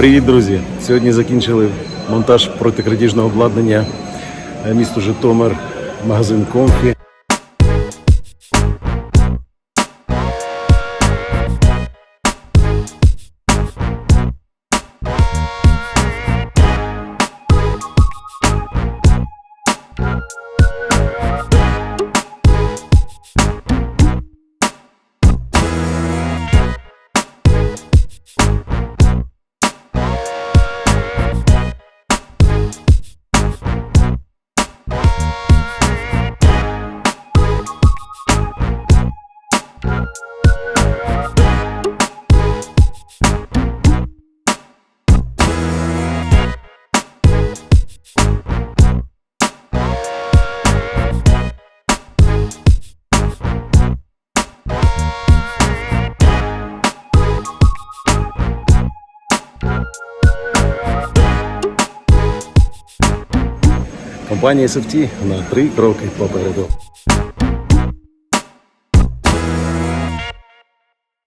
Привіт, друзі! Сьогодні закінчили монтаж протикрадіжного обладнання е, місту Житомир, магазин Комфі. Компанія SFT на три кроки попереду.